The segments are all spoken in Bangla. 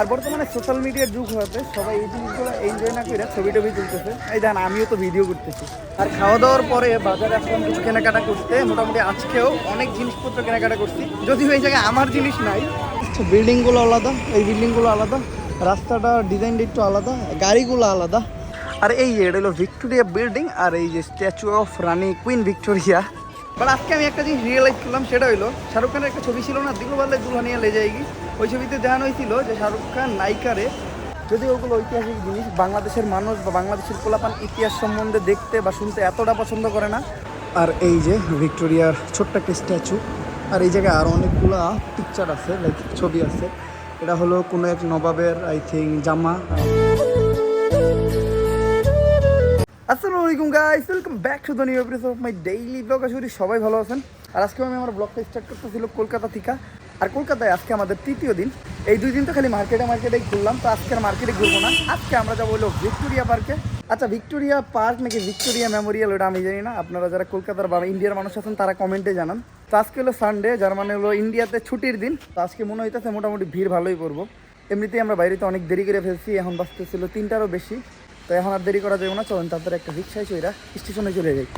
আর বর্তমানে সোশ্যাল মিডিয়ার যুগ হতে সবাই এই জিনিসগুলো এনজয় না করে ছবি টবি তুলতেছে। এই দেখেন আমিও তো ভিডিও করতেছি। আর খাওয়া দাওয়ার পরে বাজারে আসলাম কিছু কেনাকাটা করতে, মোটামুটি আজকেও অনেক জিনিসপত্র কেনাকাটা করছি। যদিও এই জায়গায় আমার জিনিস নাই বিল্ডিংগুলো আলাদা, এই বিল্ডিংগুলো আলাদা, রাস্তাটা ডিজাইনটা একটু আলাদা, গাড়িগুলো আলাদা। আর এই এটা হলো ভিক্টোরিয়া বিল্ডিং আর এই যে স্ট্যাচু অফ রানী কুইন ভিক্টোরিয়া বাট আজকে আমি একটা জিনিস রিয়েলাইজ করলাম, সেটা হলো শাহরুখ খানের একটা ছবি ছিল না দিলওয়ালে দুলহানিয়া লে যায়গি ওই ছবিতে দেখানো হয়েছিল যে শাহরুখ খান নায়িকারে যদি ওগুলো ঐতিহাসিক জিনিস, বাংলাদেশের মানুষ বা বাংলাদেশের কোলাপান ইতিহাস সম্বন্ধে দেখতে বা শুনতে এতটা পছন্দ করে না। আর এই যে ভিক্টোরিয়ার ছোট্ট একটা স্ট্যাচু আর এই জায়গায় আরও অনেকগুলা পিকচার আছে লাইক ছবি আছে। এটা হলো কোনো এক নবাবের আই থিঙ্ক জামা। আসসালামু আলাইকুম guys welcome back to the new episode of my daily blog আশা করি সবাই ভালো আছেন। আর আজকে আমি আমার ব্লগটা স্টার্ট করতেছিল কলকাতা থেকে। আর কলকাতায় আজকে আমাদের তৃতীয় দিন। এই দুই দিন তো খালি মার্কেটে মার্কেটেই ঘুরলাম, তো আজকে আর মার্কেটে ঘুরবো না। আজকে আমরা যাব হলো ভিক্টোরিয়া পার্কে আচ্ছা ভিক্টোরিয়া পার্ক নাকি ভিক্টোরিয়া মেমোরিয়াল ওটা আমি জানি না। আপনারা যারা কলকাতার বা ইন্ডিয়ার মানুষ আছেন, তারা কমেন্টে জানান। তো আজকে হলো সানডে যার মানে হলো ইন্ডিয়াতে ছুটির দিন। তো আজকে মনে হইতেছে মোটামুটি ভিড় ভালোই পড়ব। এমনিতেই আমরা বাইরেতে অনেক দেরি করে ফেলছি, এখন বাঁচতেছিল তিনটারও বেশি। তো এখন আর দেরি করা যাবে না, চলেন তাদের একটা রিক্সায় চইরা স্টেশনে চলে যাই।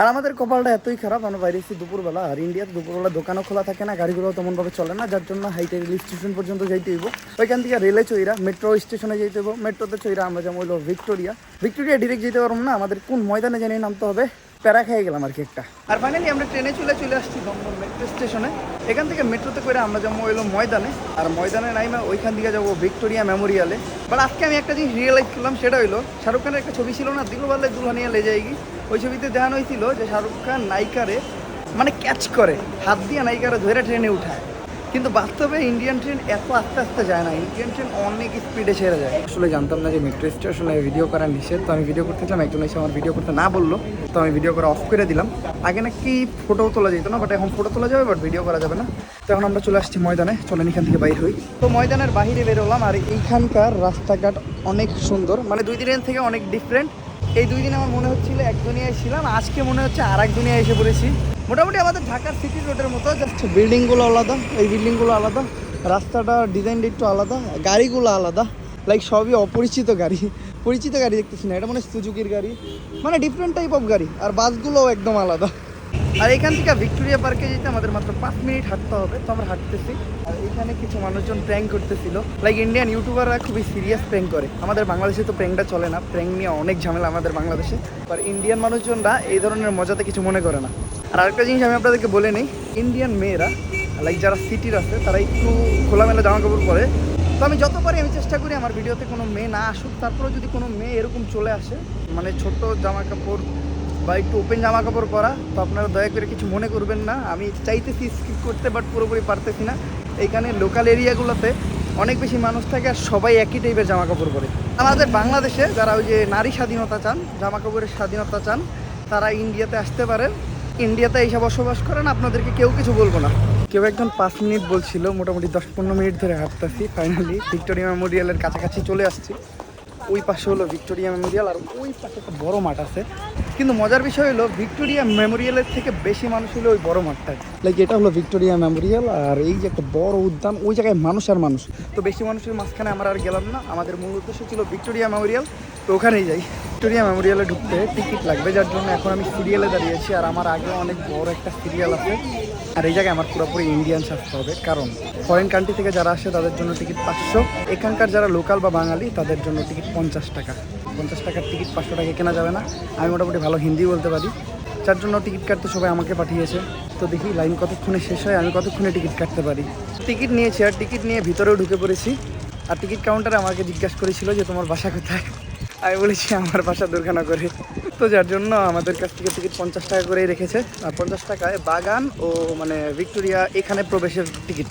আর আমাদের কপালটা এতই খারাপ, আমরা বাইরে এসেছি দুপুরবেলা, আর ইন্ডিয়াতে দুপুরবেলা দোকানও খোলা থাকে না গাড়িগুলো তেমনভাবে চলে না, যার জন্য হাইটে রেল স্টেশন পর্যন্ত যাইতে হইব। ওইখান থেকে রেলে চইরা মেট্রো স্টেশনে যেতে হইব। মেট্রোতে চইরা আমরা যেমন হইল ভিক্টোরিয়া। ভিক্টোরিয়া ডিরেক্ট যেতে পারব না, আমাদের কোন ময়দানে জানিয়ে নামতে হবে প্যারা খেয়ে গেলাম আর কি একটা। আর ফাইনালি আমরা ট্রেনে চলে চলে আসছি দমদম মেট্রো স্টেশনে এখান থেকে মেট্রোতে করে আমরা যাব হইল ময়দানে। আর ময়দানে নাইমা ওইখান থেকে যাব ভিক্টোরিয়া মেমোরিয়ালে। বাট আজকে আমি একটা জিনিস রিয়েলাইজ করলাম, সেটা হইল শাহরুখ খানের একটা ছবি ছিল না দিলওয়ালে দুলহানিয়া লে যায়গি ওই ছবিতে দেখানো হয়েছিল যে শাহরুখ খান নায়িকারে মানে ক্যাচ করে, হাত দিয়ে নায়িকারে ধরে ট্রেনে উঠায়। কিন্তু বাস্তবে ইন্ডিয়ান ট্রেন এত আস্তে আস্তে যায় না। ইন্ডিয়ান ট্রেন অনেক স্পিডে ছেড়ে যায়। আসলে জানতাম না যে মেট্রো স্টেশনে ভিডিও করা নিষেধ। তো আমি ভিডিও করতেছিলাম একজন এসে আমার ভিডিও করতে না বলল। তো আমি ভিডিও করা অফ করে দিলাম। আগে নাকি ফটো তোলা যেত না বাট এখন ফটো তোলা যাবে বাট ভিডিও করা যাবে না। তো এখন আমরা চলে আসছি ময়দানে। চলেন এখান থেকে বাইর হই। তো ময়দানের বাহিরে বেরোলাম আর এইখানকার রাস্তাঘাট অনেক সুন্দর। মানে দুই দিনের থেকে অনেক ডিফারেন্ট এই দুই দিন আমার মনে হচ্ছিল এক দুনিয়ায় ছিলাম আজকে মনে হচ্ছে আর এক দুনিয়ায় এসে পড়েছি। মোটামুটি আমাদের ঢাকার সিটি রোডের মতো জাস্ট বিল্ডিংগুলো আলাদা, এই বিল্ডিংগুলো আলাদা, রাস্তাটা ডিজাইনটা একটু আলাদা, গাড়িগুলো আলাদা লাইক সবই অপরিচিত গাড়ি, পরিচিত গাড়ি দেখতেছি না, এটা মানে সুজুকির গাড়ি মানে ডিফারেন্ট টাইপ অফ গাড়ি, আর বাসগুলোও একদম আলাদা। আর এখান থেকে ভিক্টোরিয়া পার্কে যেতে আমাদের মাত্র পাঁচ মিনিট হাঁটতে হবে, তো আমরা হাঁটতেছি। আর এখানে কিছু মানুষজন প্র্যাঙ্ক করতেছিল লাইক ইন্ডিয়ান ইউটিউবাররা খুবই সিরিয়াস প্র্যাঙ্ক করে। আমাদের বাংলাদেশে তো প্র্যাঙ্কটা চলে না প্র্যাঙ্ক নিয়ে অনেক ঝামেলা আমাদের বাংলাদেশে। আর ইন্ডিয়ান মানুষজনরা এই ধরনের মজাতে কিছু মনে করে না। আর আরেকটা জিনিস আমি আপনাদেরকে বলে নিই ইন্ডিয়ান মেয়েরা লাইক যারা সিটির আছে, তারা একটু খোলামেলা জামা কাপড় পরে। তো আমি যত পারি আমি চেষ্টা করি আমার ভিডিওতে কোনো মেয়ে না আসুক, তারপরেও যদি কোনো মেয়ে এরকম চলে আসে মানে ছোট জামা কাপড় বা একটু ওপেন জামা কাপড় পরা, তো আপনারা দয়া করে কিছু মনে করবেন না। আমি চাইতেছি স্কিপ করতে বাট পুরোপুরি পারতেছি না। এইখানে লোকাল এরিয়াগুলোতে অনেক বেশি মানুষ থাকে আর সবাই একই টাইপের জামা কাপড় পরে। আমাদের বাংলাদেশে যারা ওই যে নারী স্বাধীনতা চান জামা কাপড়ের স্বাধীনতা চান, তারা ইন্ডিয়াতে আসতে পারেন। ইন্ডিয়াতে এইসব বসবাস করেন, আপনাদেরকে কেউ কিছু বলব না। কেউ একজন পাঁচ মিনিট বলছিল, মোটামুটি দশ পনেরো মিনিট ধরে হাঁটতেছি ফাইনালি ভিক্টোরিয়া মেমোরিয়ালের কাছাকাছি চলে আসছি। ওই পাশে হলো ভিক্টোরিয়া মেমোরিয়াল, আর ওই পাশে একটা বড় মাঠ আছে। কিন্তু মজার বিষয় হলো, ভিক্টোরিয়া মেমোরিয়ালের থেকে বেশি মানুষ হলো ওই বড় মাঠটায়। লাইক এটা হলো ভিক্টোরিয়া মেমোরিয়াল, আর এই যে একটা বড় উদ্যান, ওই জায়গায় মানুষ আর মানুষ। তো বেশি মানুষের মাঝখানে আমরা আর গেলাম না। আমাদের মূল উদ্দেশ্য ছিল ভিক্টোরিয়া মেমোরিয়াল তো ওখানেই যাই। ভিক্টোরিয়া মেমোরিয়ালে ঢুকতে টিকিট লাগবে, যার জন্য এখন আমি সিরিয়ালে দাঁড়িয়েছি, আর আমার আগে অনেক বড় একটা সিরিয়াল আছে। আর এই জায়গায় আমার পুরোপুরি ইন্ডিয়ান আসতে হবে, কারণ ফরেন কান্ট্রি থেকে যারা আসে তাদের জন্য টিকিট পাঁচশো। এখানকার যারা লোকাল বা বাঙালি, তাদের জন্য টিকিট পঞ্চাশ টাকা। পঞ্চাশ টাকার টিকিট পাঁচশো টাকা কেনা যাবে না। আমি মোটামুটি ভালো হিন্দি বলতে পারি। যার জন্য টিকিট কাটতে সবাই আমাকে পাঠিয়েছে। তো দেখি লাইন কতক্ষণে শেষ হয়, আমি কতক্ষণে টিকিট কাটতে পারি? টিকিট নিয়েছি, আর টিকিট নিয়ে ভিতরেও ঢুকে পড়েছি। আর টিকিট কাউন্টারে আমাকে জিজ্ঞাসা করেছিল যে, তোমার বাসা কোথায়? আমি বলেছি আমার বাসা দুর্গানগরে। তো যার জন্য আমাদের কাছ থেকে টিকিট পঞ্চাশ টাকা করেই রেখেছে। আর পঞ্চাশ টাকায় বাগান ও মানে ভিক্টোরিয়া এখানে প্রবেশের টিকিট।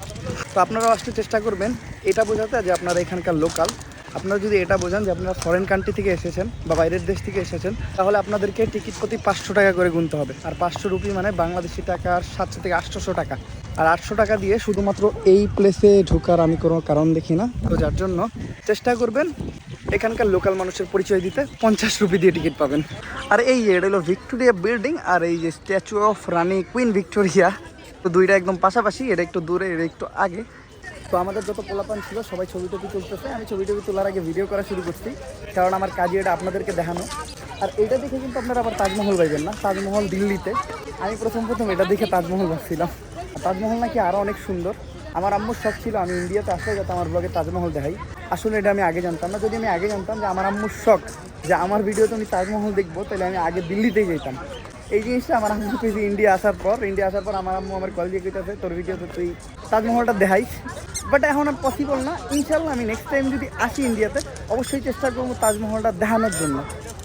তো আপনারাও আসতে চেষ্টা করবেন। এটা বোঝাতে যে আপনারা এখানকার লোকাল। আপনারা যদি এটা বোঝান যে আপনারা ফরেন কান্ট্রি থেকে এসেছেন বা বাইরের দেশ থেকে এসেছেন, তাহলে আপনাদেরকে টিকিট প্রতি পাঁচশো টাকা করে গুনতে হবে। আর পাঁচশো রুপি মানে বাংলাদেশি টাকার সাতশো থেকে আটশোশো টাকা। আর আটশো টাকা দিয়ে শুধুমাত্র এই প্লেসে ঢোকার আমি কোনো কারণ দেখি না। তো যার জন্য চেষ্টা করবেন এখানকার লোকাল মানুষের পরিচয় দিতে পঞ্চাশ রুপি দিয়ে টিকিট পাবেন। আর এই এটা হলো ভিক্টোরিয়া বিল্ডিং আর এই যে স্ট্যাচু অফ রানী কুইন ভিক্টোরিয়া। তো দুইটা একদম পাশাপাশি, এটা একটু দূরে, এটা একটু আগে। তো আমাদের যত পোলাপান ছিল, সবাই ছবি টবি তুলতেছে। আমি ছবি টবি তোলার আগে ভিডিও করা শুরু করছি, কারণ আমার কাজে এটা আপনাদেরকে দেখানো। আর এটা দেখে কিন্তু আপনারা আবার তাজমহল পাইবেন না, তাজমহল দিল্লিতে। আমি প্রথম প্রথম এটা দেখে তাজমহল ভাবছিলাম। তাজমহল নাকি আরও অনেক সুন্দর। আমার আম্মুর শখ ছিল আমি ইন্ডিয়াতে আসলে যাতে আমার ব্লগে তাজমহল দেখাই। আসলে এটা আমি আগে জানতাম না। যদি আমি আগে জানতাম যে আমার আম্মুর শখ, যে আমার ভিডিওতে আমি তাজমহল দেখব, তাহলে আমি আগে দিল্লিতেই যেতাম। এই জিনিসটা আমার আম্মু পেয়েছি ইন্ডিয়া আসার পর ইন্ডিয়া আসার পর আমার আম্মু আমার কল দিয়ে কেটেছে তোর ভিডিওতে তুই তাজমহলটা দেখাইস। বাট এখন আর পসিবল না। ইনশাল্লাহ আমি নেক্সট টাইম যদি আসি ইন্ডিয়াতে অবশ্যই চেষ্টা করব তাজমহলটা দেখানোর জন্য।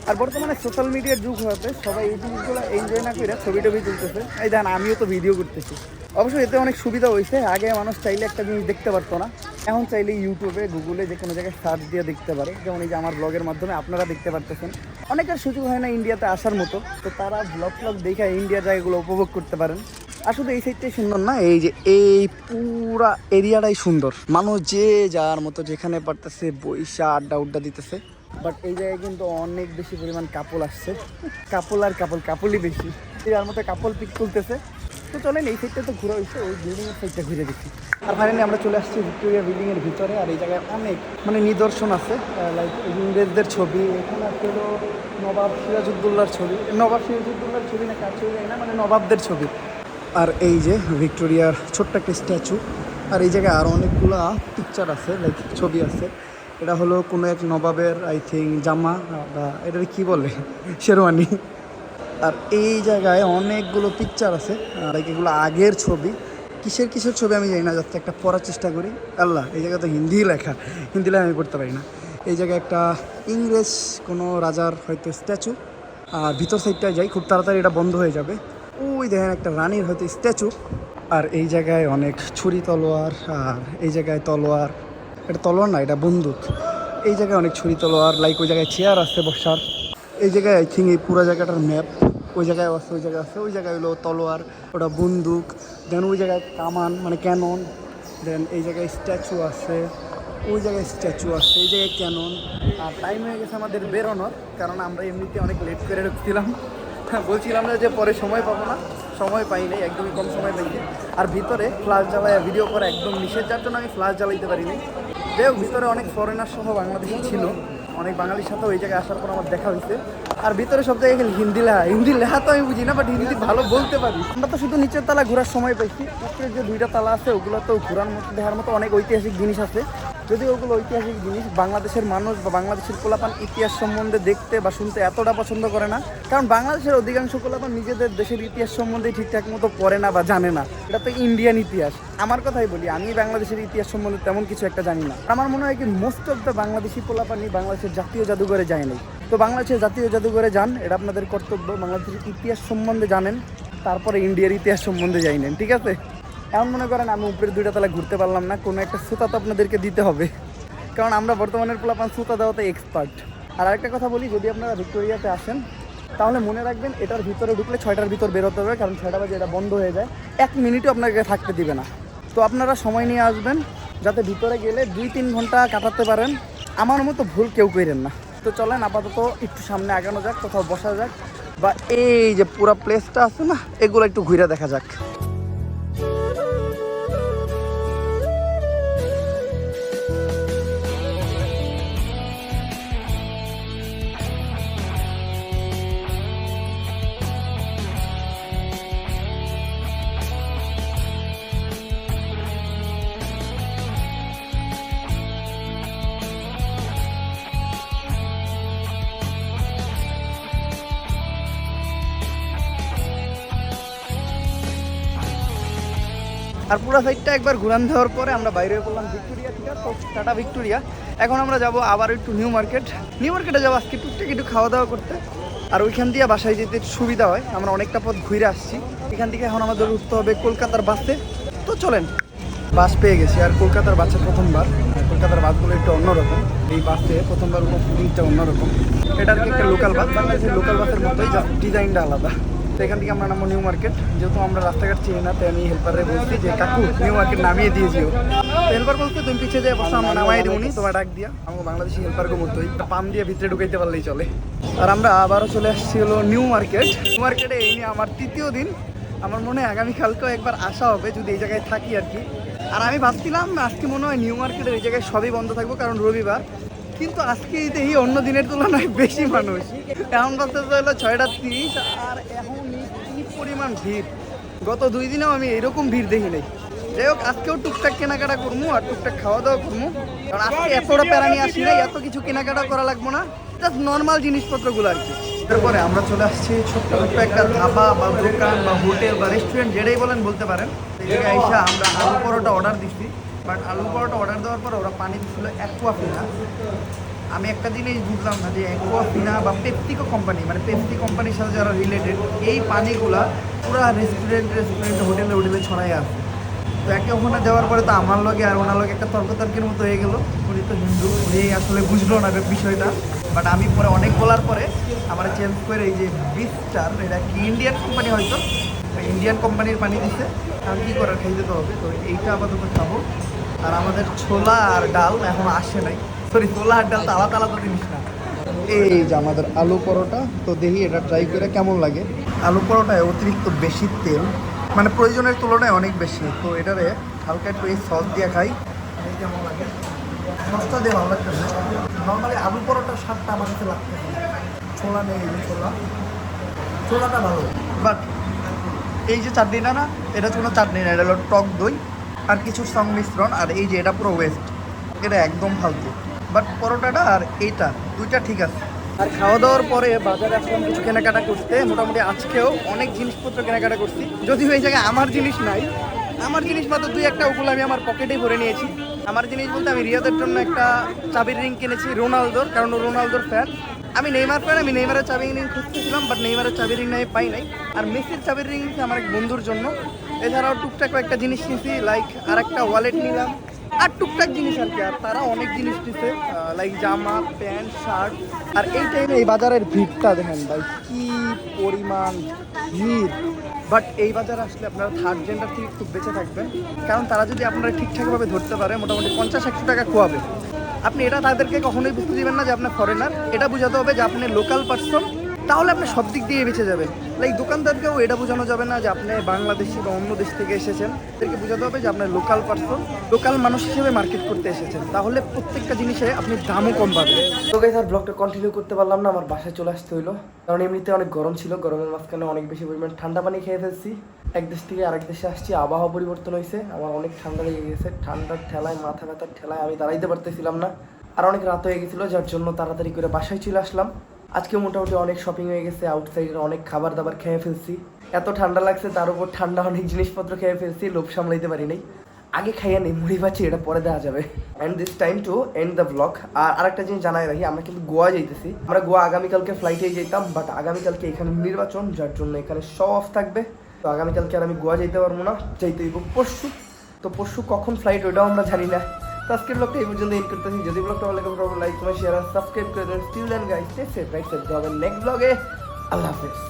আর বর্তমানে সোশ্যাল মিডিয়ার যুগ হওয়াতে সবাই এই জিনিসগুলো এনজয় না করে ছবি টবি তুলতেছে। এই দেখেন আমিও তো ভিডিও করতেছি। অবশ্যই এতে অনেক সুবিধা হয়েছে। আগে মানুষ চাইলে একটা জিনিস দেখতে পারতো না। এখন চাইলে ইউটিউবে গুগলে যে কোনো জায়গায় সার্চ দিয়ে দেখতে পারে। যেমন এই যে আমার ব্লগের মাধ্যমে আপনারা দেখতে পারতেছেন। অনেকের সুযোগ হয় না ইন্ডিয়াতে আসার মতো। তো তারা ব্লগ ফ্লগ দেখে ইন্ডিয়ার জায়গাগুলো উপভোগ করতে পারেন। আসলে এই সাইডটাই সুন্দর না, এই যে এই পুরা এরিয়াটাই সুন্দর। মানুষ যে যার মতো যেখানে পারতেছে বৈশা আড্ডা উড্ডা দিতেছে। বাট এই জায়গায় কিন্তু অনেক বেশি পরিমাণ কাপল আসছে। কাপল আর কাপল, কাপলই বেশি। যার মতো কাপল পিক তুলতেছে। তো চলেন, এই সাইডটা তো ঘুরে হয়েছে ওই বিল্ডিংয়ের সাইডটা ঘুরে দেখি। আর ফাইনালি আমরা চলে আসছি ভিক্টোরিয়া বিল্ডিংয়ের ভিতরে, আর এই জায়গায় অনেক মানে নিদর্শন আছে লাইক ইংরেজদের ছবি, এখানে হলো নবাব সিরাজউদ্দৌলার ছবি, নবাব সিরাজউদ্দৌলার ছবি না কার ছবি না মানে নবাবদের ছবি। আর এই যে ভিক্টোরিয়ার ছোট্ট একটা স্ট্যাচু আর এই জায়গায় আরও অনেকগুলা পিকচার আছে লাইক ছবি আছে। এটা হলো কোনো এক নবাবের আই থিঙ্ক জামা, বা এটা কি বলে? শেরওয়ানি। আর এই জায়গায় অনেকগুলো পিকচার আছে লাইক এগুলো আগের ছবি। কিসের কিসের ছবি আমি জানি না যাতে একটা পড়ার চেষ্টা করি। আল্লাহ, এই জায়গায় তো হিন্দি লেখা হিন্দি লেখা আমি পড়তে পারি না। এই জায়গায় একটা ইংরেজ কোনো রাজার হয়তো স্ট্যাচু আর ভিতর সাইডটায় যাই, খুব তাড়াতাড়ি এটা বন্ধ হয়ে যাবে। ওই দেখেন একটা রানীর হয়তো স্ট্যাচু আর এই জায়গায় অনেক ছুরি তলোয়ার, আর এই জায়গায় তলোয়ার। এটা তলোয়ার না, এটা বন্দুক। এই জায়গায় অনেক ছুরি তলোয়ার লাইক ওই জায়গায় চেয়ার আছে বসার। এই জায়গায় আই থিঙ্ক এই পুরো জায়গাটার ম্যাপ ওই জায়গায় আছে, ওই জায়গায় আছে, ওই জায়গায় হলো তলোয়ার, ওটা বন্দুক দেন ওই জায়গায় কামান মানে ক্যানন দেন এই জায়গায় স্ট্যাচু আছে, ওই জায়গায় স্ট্যাচু আছে, এই জায়গায় ক্যানন আর টাইম হয়ে গেছে আমাদের বেরোনোর, কারণ আমরা এমনিতে অনেক লেট করে ঢুকছিলাম। হ্যাঁ বলছিলাম না যে পরে সময় পাবো না, সময় পাই নাই, একদমই কম সময় পাইছি আর ভিতরে ফ্লাশ জ্বালায় ভিডিও করা একদম নিষেধ, যার জন্য আমি ফ্লাশ জ্বালাইতে পারিনি। যাই হোক ভিতরে অনেক ফরেনার সহ বাংলাদেশি ছিল। অনেক বাঙালির সাথে ওই জায়গায় আসার পর আমার দেখা হয়েছে। আর ভিতরে সব জায়গায় হিন্দি লেখা। হিন্দি লেখা তো আমি বুঝি না বাট হিন্দি ভালো বলতে পারি। আমরা তো শুধু নিচের তালা ঘোরার সময় পাইছি। যে দুইটা তালা আছে ওগুলো তো ঘোরার মতো, দেখার মতো অনেক ঐতিহাসিক জিনিস আছে। যদি ওগুলো ঐতিহাসিক জিনিস বাংলাদেশের মানুষ বা বাংলাদেশের কোলাপান ইতিহাস সম্বন্ধে দেখতে বা শুনতে এতটা পছন্দ করে না, কারণ বাংলাদেশের অধিকাংশ কোলাপান নিজেদের দেশের ইতিহাস সম্বন্ধে ঠিকঠাক মতো পড়ে না বা জানে না। এটা তো ইন্ডিয়ান ইতিহাস। আমার কথাই বলি, আমি বাংলাদেশের ইতিহাস সম্বন্ধে তেমন কিছু একটা জানি না। আমার মনে হয় কি মোস্ট অফ দ্য বাংলাদেশি পোলাপানি বাংলাদেশের জাতীয় জাদুঘরে যায় নাই। তো বাংলাদেশের জাতীয় জাদুঘরে যান, এটা আপনাদের কর্তব্য। বাংলাদেশের ইতিহাস সম্বন্ধে জানেন, তারপরে ইন্ডিয়ার ইতিহাস সম্বন্ধে জানেন ঠিক আছে? এমন মনে করেন আমি উপরের দুইটা তলা ঘুরতে পারলাম না, কোনো একটা সুতা তো আপনাদেরকে দিতে হবে। কারণ আমরা বর্তমানের পোলাপান সুতা দেওয়াতে এক্সপার্ট আর আরেকটা কথা বলি, যদি আপনারা ভিক্টোরিয়াতে আসেন, তাহলে মনে রাখবেন এটার ভিতরে ঢুকলে ছয়টার ভিতর বেরোতে হবে, কারণ ছয়টা বাজে, এটা বন্ধ হয়ে যায়। এক মিনিটও আপনাকে থাকতে দিবে না। তো আপনারা সময় নিয়ে আসবেন, যাতে ভিতরে গেলে দুই তিন ঘণ্টা কাটাতে পারেন। আমার মতো ভুল কেউ করেন না। তো চলেন, আপাতত একটু সামনে আগানো যাক, কোথাও বসা যাক। বা এই যে পুরো প্লেসটা আছে না, এগুলো একটু ঘুরে দেখা যাক। আর পুরো সাইডটা একবার ঘুরান দেওয়ার পরে আমরা বাইরে পড়লাম ভিক্টোরিয়া থেকে টাটা ভিক্টোরিয়া। এখন আমরা যাব আবার একটু নিউ মার্কেট। নিউ মার্কেটে যাব আজকে টুকটাক একটু খাওয়া দাওয়া করতে। আর ওইখান দিয়ে বাসায় যেতে সুবিধা হয়, আমরা অনেকটা পথ ঘুরে আসছি। এখান থেকে এখন আমাদের উঠতে হবে কলকাতার বাসে। তো চলেন, বাস পেয়ে গেছি। আর কলকাতার বাসে প্রথমবার। কলকাতার বাসগুলো একটু অন্যরকম। এই বাসে প্রথমবার ফিলিংটা অন্যরকম। এটা একটা লোকাল বাস বাংলাদেশের লোকাল বাসের মতোই ডিজাইনটা আলাদা। তো এখান থেকে আমরা নামবো নিউ মার্কেট। যেহেতু আমরা রাস্তাঘাট চিনি না তাই আমি হেল্পারে বলছি যে, কাকু, নিউ মার্কেট নামিয়ে দিয়েছিও হেল্পার বলতে তুমি পিছিয়ে যায় বসে, আমরা নামাই দেবনি তোমার ডাক দিয়া। আমাকে বাংলাদেশি হেল্পারকে মতোই পাম দিয়ে ভিতরে ঢুকাইতে পারলেই চলে। আর আমরা আবারও চলে আসছি হলো নিউ মার্কেট। নিউ মার্কেটে এই নিয়ে আমার তৃতীয় দিন। আমার মনে হয় আগামীকালকেও একবার আসা হবে, যদি এই জায়গায় থাকি আর কি। আর আমি ভাবছিলাম, আজকে মনে হয় নিউ মার্কেটের এই জায়গায় সবই বন্ধ থাকব, কারণ রবিবার। কিন্তু আজকে এই অন্য দিনের তুলনায় বেশি মানুষ। এখন বলতে হলো ছয়টা তিরিশ, আর এখন পরিমাণ ভিড়। গত দুই দিনেও আমি এরকম ভিড় দেখি নাই। যাই হোক আজকেও টুকটাক কেনাকাটা করব আর টুকটাক খাওয়া দাওয়া করব কারণ আজকে এতটা প্যারা নিয়ে আসি নাই এত কিছু কেনাকাটা করা লাগবো না। জাস্ট নর্মাল জিনিসপত্রগুলো আর কি। তারপরে আমরা চলে আসছি ছোট্ট ছোট্ট একটা ধাবা বা দোকান বা হোটেল বা রেস্টুরেন্ট যেটাই বলেন বলতে পারেন। আইসা আমরা আলু পরোটা অর্ডার দিচ্ছি বাট আলু পরোটা অর্ডার দেওয়ার পর ওরা পানি দিচ্ছিল অ্যাকুয়া ফিনা আমি একটা জিনিস বুঝলাম না যে অ্যাকুয়া ফিনা বা পেপসিকো কোম্পানি মানে পেপসি কোম্পানির সাথে যারা রিলেটেড এই পানিগুলা পুরা রেস্টুরেন্ট রেস্টুরেন্ট হোটেলে হোটেলে ছড়াই আছে। তো একে ওখানে দেওয়ার পরে তো আমার লগে আর ওনার লগে একটা তর্কতর্কের মতো হয়ে গেলো। উনি তো হিন্দু, উনি আসলে বুঝলো না বিষয়টা। বাট আমি পরে অনেক বলার পরে আমার চেঞ্জ করে এই যে বিস্টার এটা কি ইন্ডিয়ান কোম্পানি হয়তো? ইন্ডিয়ান কোম্পানির পানি দিচ্ছে আমি কী করার, খাইতে তো হবে। তো এইটা আপাতত খাব। আর আমাদের ছোলা আর ডাল এখন আসে নাই। সরি ডাল তো আলাদা আলাদা জিনিস না। এই যে আমাদের আলু পরোটা তো দেখি এটা ট্রাই করে কেমন লাগে? আলু পরোটায় অতিরিক্ত বেশি তেল মানে প্রয়োজনের তুলনায় অনেক বেশি। তো এটারে হালকা একটু এই সস দিয়ে খাই। কেমন লাগে? দিয়ে ভালো লাগতেছে। নর্মালি আলু পরোটার স্বাদটা আমার কাছে ছোলা নেই ছোলা। ছোলাটা ভালো। বাট এই যে চাটনিটা না এটা কোনো চাটনি না এটা হলো টক দই আর কিছু সংমিশ্রণ। আর এই যে এটা পুরো ওয়েস্ট এটা একদম ফালতু। বাট পরোটাটা আর এইটা, দুইটা ঠিক আছে। আর খাওয়া দাওয়ার পরে বাজারে আসলাম কিছু কেনাকাটা করতে, মোটামুটি আজকেও অনেক জিনিসপত্র কেনাকাটা করছি। যদিও এই জায়গায় আমার জিনিস নাই, আমার জিনিস মাত্র দুই একটা ওগুলো আমি আমার পকেটেই ভরে নিয়েছি। আমার জিনিস বলতে আমি রিয়াদের জন্য একটা চাবির রিং কিনেছি, রোনালদোর, কারণ রোনালদোর ফ্যান আমি নেইমার ফ্যান আমি নেইমারের চাবির রিং খুঁজতেছিলাম বাট নেইমারের চাবির রিং আমি পাই নাই। আর মেসির চাবির রিং আমার এক বন্ধুর জন্য। এছাড়াও টুকটাক একটা জিনিস নিয়েছি লাইক আর একটা ওয়ালেট নিলাম। আর টুকটাক জিনিস আর কি, আর তারা অনেক জিনিস দিছে লাইক জামা, প্যান্ট, শার্ট। আর এই টাইমে এই বাজারের ভিড়টা দেখেন ভাই, কি পরিমাণ ভিড়। বাট এই বাজারে আসলে আপনারা থার্ড জেন্ডার থেকে একটু বেঁচে থাকবেন। কারণ তারা যদি আপনারা ঠিকঠাকভাবে ধরতে পারে, মোটামুটি পঞ্চাশ, একশো টাকা খোয়াবে। আপনি এটা তাদেরকে কখনোই বুঝতে দিবেন না যে আপনার ফরেনার এটা বোঝাতে হবে যে আপনি লোকাল পার্সন তাহলে আপনি সব দিক দিয়ে বেঁচে যাবেন। লাইক দোকানদারকেও এটা বোঝানো যাবে না যে আপনি বাংলাদেশি বা অন্য দেশ থেকে এসেছেন। তাদেরকে বোঝাতে হবে যে আপনার লোকাল পার্সন লোকাল মানুষ হিসেবে মার্কেট করতে এসেছেন। তাহলে প্রত্যেকটা জিনিসে আপনি দামও কম পাবেন। তো গাইস আর ব্লগটা কন্টিনিউ করতে পারলাম না, আমার বাসায় চলে আসতে হইল। কারণ এমনিতে অনেক গরম ছিল, গরমের মাঝখানে অনেক বেশি পরিমাণ ঠান্ডা পানি খেয়ে ফেলছি। এক দেশ থেকে আরেক দেশে আসছি, আবহাওয়া পরিবর্তন হয়েছে আমার অনেক ঠান্ডা লেগে গেছে, ঠান্ডার ঠেলায়, মাথা ব্যথার ঠেলায় আমি দাঁড়াইতে পারতেছিলাম না। আর অনেক রাত হয়ে গেছিল, যার জন্য তাড়াতাড়ি করে বাসায় চলে আসলাম। আজকে মোটামুটি অনেক শপিং হয়ে গেছে আউটসাইডের অনেক খাবার দাবার খেয়ে ফেলছি। এত ঠান্ডা লাগছে, তার উপর ঠান্ডা অনেক জিনিসপত্র খেয়ে ফেলছি, লোভ সামলাইতে পারি নাই। আগে খাইয়া নেই, মুড়ি পাচ্ছি এটা পরে দেওয়া যাবে। And this time to end the blog আর আরেকটা জিনিস জানাই রাখি, আমরা কিন্তু গোয়া যাইতেছি। আমরা গোয়া আগামীকালকে ফ্লাইটেই যেতাম বাট আগামীকালকে এখানে নির্বাচন, যার জন্য এখানে শো অফ থাকবে। তো আগামীকালকে আর আমি গোয়া যেতে পারব না, যাইতে পরশু। তো পরশু কখন ফ্লাইট ওটাও আমরা জানি না। তো আজকের ব্লগটা এই পর্যন্ত এন্ড করতেছি। যদি ব্লগটা ভালো লাগে লাইক কমেন্ট শেয়ার আর সাবস্ক্রাইব করে দেবেন। Still and guys stay safe right safe হবে নেক্সট ব্লগে আল্লাহ হাফেজ।